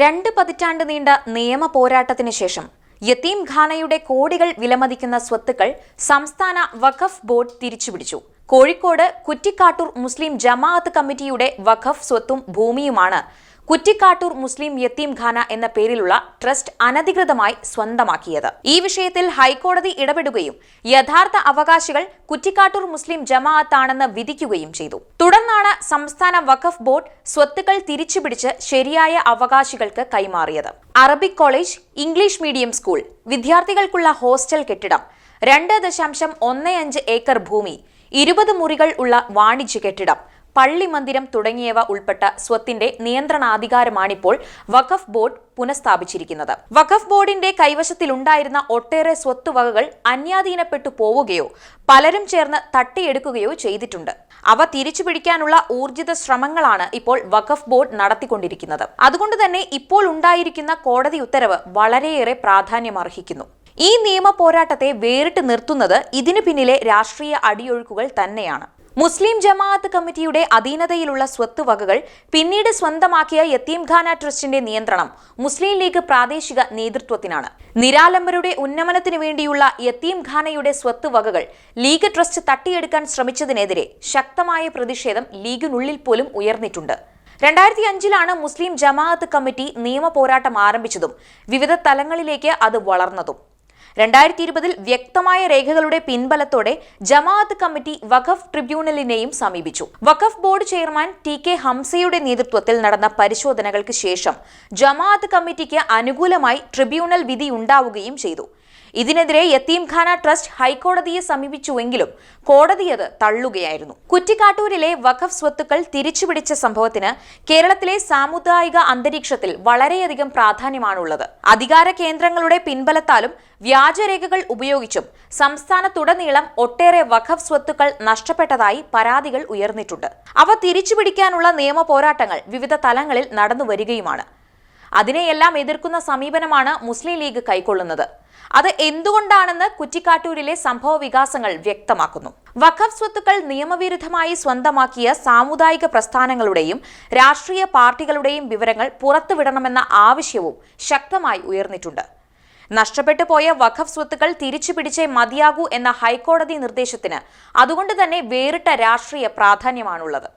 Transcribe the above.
രണ്ട് പതിറ്റാണ്ട് നീണ്ട നിയമ പോരാട്ടത്തിന് ശേഷം യത്തീം ഖാനയുടെ കോടികൾ വിലമതിക്കുന്ന സ്വത്തുക്കൾ സംസ്ഥാന വഖഫ് ബോർഡ് തിരിച്ചുപിടിച്ചു. കോഴിക്കോട് കുറ്റിക്കാട്ടൂർ മുസ്ലിം ജമാഅത്ത് കമ്മിറ്റിയുടെ വഖഫ് സ്വത്തും ഭൂമിയുമാണ് കുറ്റിക്കാട്ടൂർ മുസ്ലിം യത്തീം ഖാന എന്ന പേരിലുള്ള ട്രസ്റ്റ് അനധികൃതമായി സ്വന്തമാക്കിയത്. ഈ വിഷയത്തിൽ ഹൈക്കോടതി ഇടപെടുകയും യഥാർത്ഥ അവകാശികൾ കുറ്റിക്കാട്ടൂർ മുസ്ലിം ജമാഅത്താണെന്ന് വിധിക്കുകയും ചെയ്തു. തുടർന്നാണ് സംസ്ഥാന വഖഫ് ബോർഡ് സ്വത്തുക്കൾ തിരിച്ചുപിടിച്ച് ശരിയായ അവകാശികൾക്ക് കൈമാറിയത്. Arabic college English medium school വിദ്യാർത്ഥികൾക്കുള്ള ഹോസ്റ്റൽ കെട്ടിടം രണ്ട് ദശാംശം ഒന്ന് അഞ്ച് ഏക്കർ ഭൂമി ഇരുപത് മുറികൾ ഉള്ള വാണിജ്യ കെട്ടിടം പള്ളി മന്ദിരം തുടങ്ങിയവ ഉൾപ്പെട്ട സ്വത്തിന്റെ നിയന്ത്രണാധികാരമാണിപ്പോൾ വഖഫ് ബോർഡ് പുനഃസ്ഥാപിച്ചിരിക്കുന്നത്. വഖഫ് ബോർഡിന്റെ കൈവശത്തിലുണ്ടായിരുന്ന ഒട്ടേറെ സ്വത്തുവകകൾ അന്യാധീനപ്പെട്ടു പോവുകയോ പലരും ചേർന്ന് തട്ടിയെടുക്കുകയോ ചെയ്തിട്ടുണ്ട്. അവ തിരിച്ചുപിടിക്കാനുള്ള ഊർജിത ശ്രമങ്ങളാണ് ഇപ്പോൾ വഖഫ് ബോർഡ് നടത്തിക്കൊണ്ടിരിക്കുന്നത്. അതുകൊണ്ട് തന്നെ ഇപ്പോൾ ഉണ്ടായിരിക്കുന്ന കോടതി ഉത്തരവ് വളരെയേറെ പ്രാധാന്യമർഹിക്കുന്നു. ഈ നിയമ പോരാട്ടത്തെ വേറിട്ട് നിർത്തുന്നത് ഇതിനു പിന്നിലെ രാഷ്ട്രീയ അടിയൊഴുക്കുകൾ തന്നെയാണ്. മുസ്ലിം ജമാഅത്ത് കമ്മിറ്റിയുടെ അധീനതയിലുള്ള സ്വത്ത് വകകൾ പിന്നീട് സ്വന്തമാക്കിയ യത്തീംഖാന ട്രസ്റ്റിന്റെ നിയന്ത്രണം മുസ്ലിം ലീഗ് പ്രാദേശിക നേതൃത്വത്തിനാണ്. നിരാലംബരുടെ ഉന്നമനത്തിനു വേണ്ടിയുള്ള യത്തീംഖാനയുടെ സ്വത്ത് വകകൾ ലീഗ് ട്രസ്റ്റ് തട്ടിയെടുക്കാൻ ശ്രമിച്ചതിനെതിരെ ശക്തമായ പ്രതിഷേധം ലീഗിനുള്ളിൽ പോലും ഉയർന്നിട്ടുണ്ട്. രണ്ടായിരത്തി അഞ്ചിലാണ് മുസ്ലിം ജമാഅത്ത് കമ്മിറ്റി നിയമ പോരാട്ടം ആരംഭിച്ചതും വിവിധ തലങ്ങളിലേക്ക് അത് വളർന്നതും. രണ്ടായിരത്തി ഇരുപതിൽ വ്യക്തമായ രേഖകളുടെ പിൻബലത്തോടെ ജമാഅത്ത് കമ്മിറ്റി വഖഫ് ട്രിബ്യൂണലിനെയും സമീപിച്ചു. Waqf board chairman T K ഹംസയുടെ നേതൃത്വത്തിൽ നടന്ന പരിശോധനകൾക്ക് ശേഷം ജമാഅത്ത് കമ്മിറ്റിക്ക് അനുകൂലമായി ട്രിബ്യൂണൽ വിധി ഉണ്ടാവുകയും ചെയ്തു. ഇതിനെതിരെ യത്തീംഖാന ട്രസ്റ്റ് ഹൈക്കോടതിയെ സമീപിച്ചുവെങ്കിലും കോടതി അത് തള്ളുകയായിരുന്നു. കുറ്റിക്കാട്ടൂരിലെ വഖഫ് സ്വത്തുക്കൾ തിരിച്ചുപിടിച്ച സംഭവത്തിന് കേരളത്തിലെ സാമുദായിക അന്തരീക്ഷത്തിൽ വളരെയധികം പ്രാധാന്യമാണുള്ളത്. അധികാര കേന്ദ്രങ്ങളുടെ പിൻബലത്താലും വ്യാജരേഖകൾ ഉപയോഗിച്ചും സംസ്ഥാനത്തുടനീളം ഒട്ടേറെ വഖഫ് സ്വത്തുക്കൾ നഷ്ടപ്പെട്ടതായി പരാതികൾ ഉയർന്നിട്ടുണ്ട്. അവ തിരിച്ചുപിടിക്കാനുള്ള നിയമ പോരാട്ടങ്ങൾ വിവിധ തലങ്ങളിൽ നടന്നു വരികയുമാണ് അതിനെയെല്ലാം എതിർക്കുന്ന സമീപനമാണ് മുസ്ലിം ലീഗ് കൈക്കൊള്ളുന്നത്. അത് എന്തുകൊണ്ടാണെന്ന് കുറ്റിക്കാട്ടൂരിലെ സംഭവ വികാസങ്ങൾ വ്യക്തമാക്കുന്നു. വഖഫ് സ്വത്തുക്കൾ നിയമവിരുദ്ധമായി സ്വന്തമാക്കിയ സാമുദായിക പ്രസ്ഥാനങ്ങളുടെയും രാഷ്ട്രീയ പാർട്ടികളുടെയും വിവരങ്ങൾ പുറത്തുവിടണമെന്ന ആവശ്യവും ശക്തമായി ഉയർന്നിട്ടുണ്ട്. നഷ്ടപ്പെട്ടു പോയ വഖഫ് സ്വത്തുക്കൾ തിരിച്ചു പിടിച്ചേ മതിയാകൂ എന്ന ഹൈക്കോടതി നിർദ്ദേശത്തിന് അതുകൊണ്ട് തന്നെ വേറിട്ട രാഷ്ട്രീയ പ്രാധാന്യമാണുള്ളത്.